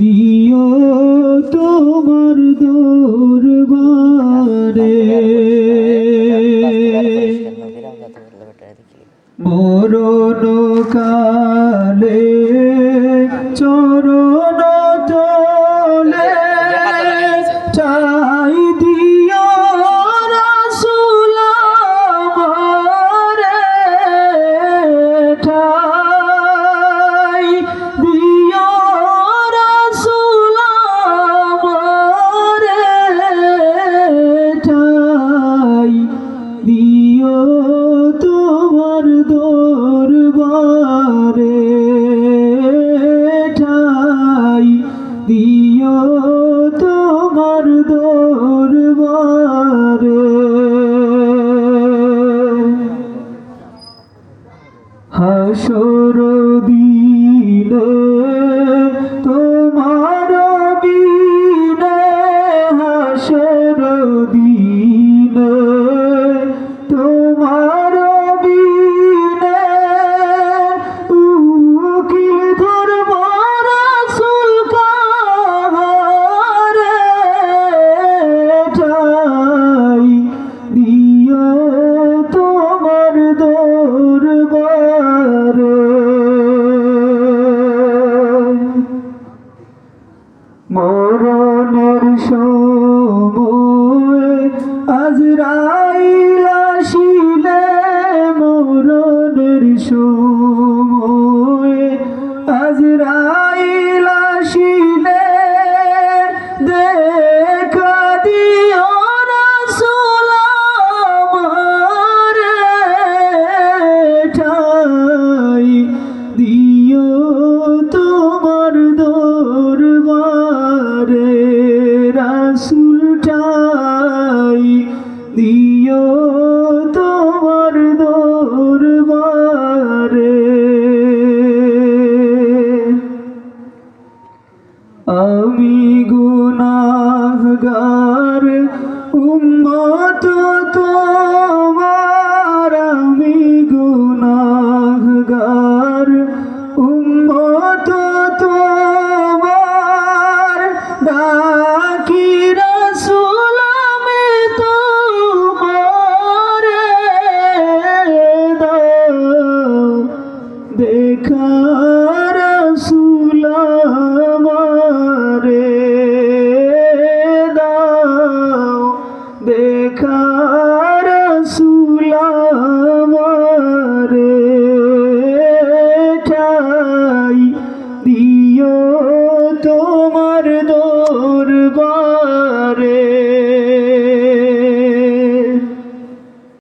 দিও তোমার দরবারে। মরণ কালে হাসর দিল। তোমার বিনা হাসর দিল। মরণের সময় আজরাইল আসিলে মরণের সময় রাসুলটাই দিও তোমার দরবারে। আমি গুনাহগার